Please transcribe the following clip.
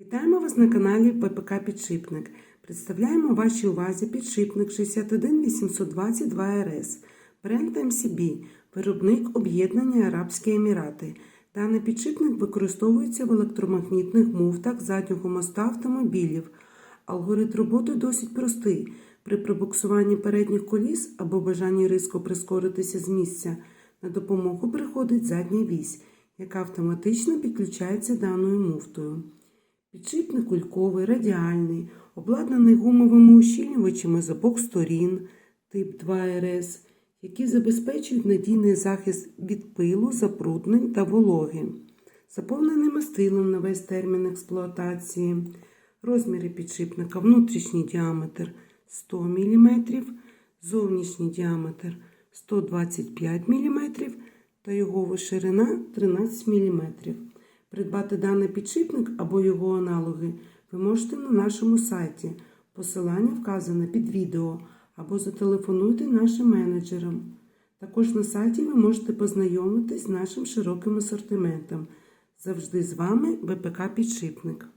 Вітаємо вас на каналі ВПК Підшипник. Представляємо вашій увазі підшипник 61822 РС, бренд MCB, виробник об'єднання Арабські Емірати. Даний підшипник використовується в електромагнітних муфтах заднього моста автомобілів. Алгоритм роботи досить простий. При пробуксуванні передніх коліс або бажанні різко прискоритися з місця на допомогу приходить задня вісь, яка автоматично підключається даною муфтою. Підшипник кульковий, радіальний, обладнаний гумовими ущільнювачами з обох сторін тип 2 РС, які забезпечують надійний захист від пилу, забруднень та вологи, заповнений мастилом на весь термін експлуатації, розміри підшипника, внутрішній діаметр 100 мм, зовнішній діаметр 125 мм та його ширина 13 мм. Придбати даний підшипник або його аналоги ви можете на нашому сайті. Посилання вказане під відео або зателефонуйте нашим менеджерам. Також на сайті ви можете познайомитись з нашим широким асортиментом. Завжди з вами ВПК Підшипник.